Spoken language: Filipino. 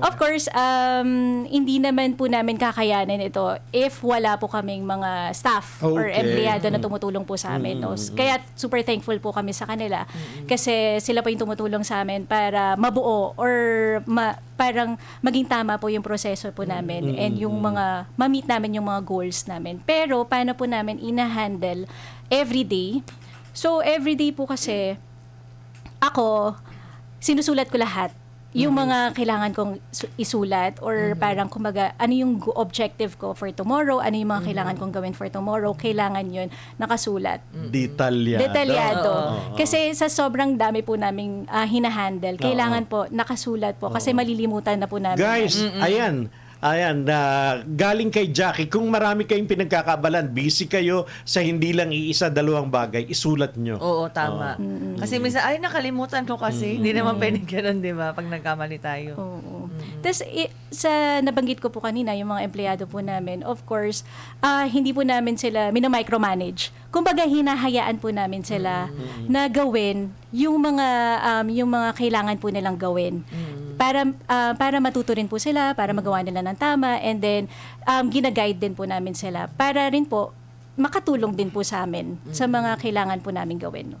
Of course, um, hindi naman po namin kakayanin ito if wala po kaming mga staff or Okay. empleyado na tumutulong po sa amin. No? Kaya super thankful po kami sa kanila kasi sila po yung tumutulong sa amin para mabuo or ma- parang maging tama po yung proseso po namin and yung mga ma-meet namin yung mga goals namin. Pero paano po namin ina-handle everyday? So everyday po kasi ako, sinusulat ko lahat. Yung mga kailangan kong su- isulat or parang kumbaga ano yung objective ko for tomorrow, ano yung mga kailangan kong gawin for tomorrow, kailangan yun nakasulat. Detalyado. Detalyado. Oo. Kasi sa sobrang dami po naming ah, hinahandle, kailangan po nakasulat po kasi malilimutan na po namin. Guys, ayan. Ayan, na galing kay Jackie, kung marami kayong pinagkakabalan, busy kayo sa hindi lang iisa, dalawang bagay, isulat nyo. Oo, tama. Kasi minsan, ay, nakalimutan ko kasi. Hindi naman pwedeng ganun, di ba? Pag nagkamali tayo. Oo. Tapos i- sa nabanggit ko po kanina, yung mga empleyado po namin, of course, ah, hindi po namin sila minomicromanage. Kumbaga hinahayaan po namin sila na gawin yung mga um, yung mga kailangan po nilang gawin. Para ah, para matuto rin po sila, para magawa nila ng tama and then um, gina-guide din po namin sila para rin po makatulong din po sa amin sa mga kailangan po namin gawin.